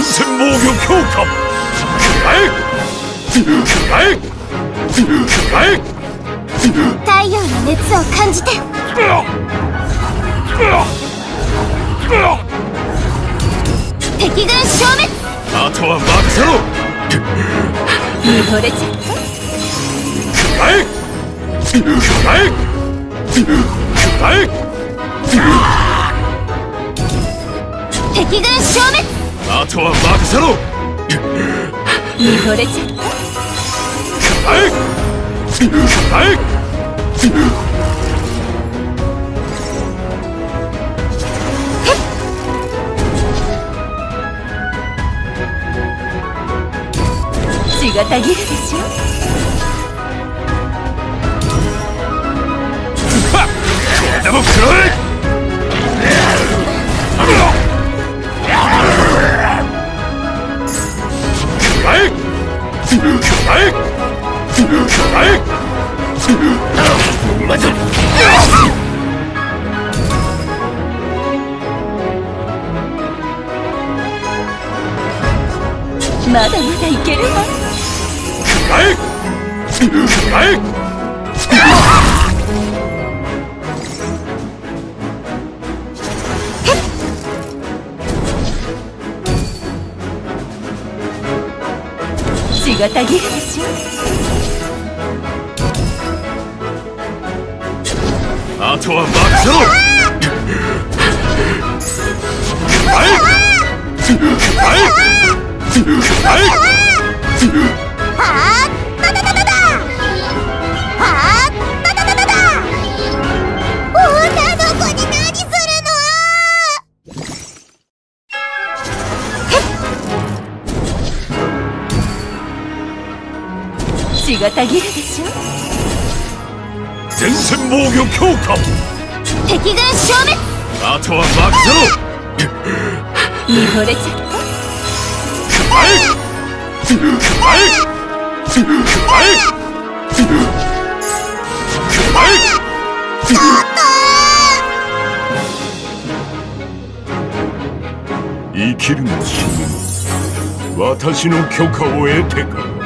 戦防御強化。はいはいはい太陽の熱を感じて。敵軍消滅。あとは任せろ。見惚れ。ちゃったはいはいはい敵軍消滅あとは任せろ!見惚れちゃった。はい。はい。血がたぎるでしょまだまだいけるわ。はいはい血がたぎるでしょあとは任せ血がたぎるでしょ？前線防御強化。敵軍消滅。あとは任せろ見惚れちゃった。はいはいはいはい生きるも死ぬ。も私の許可を得てから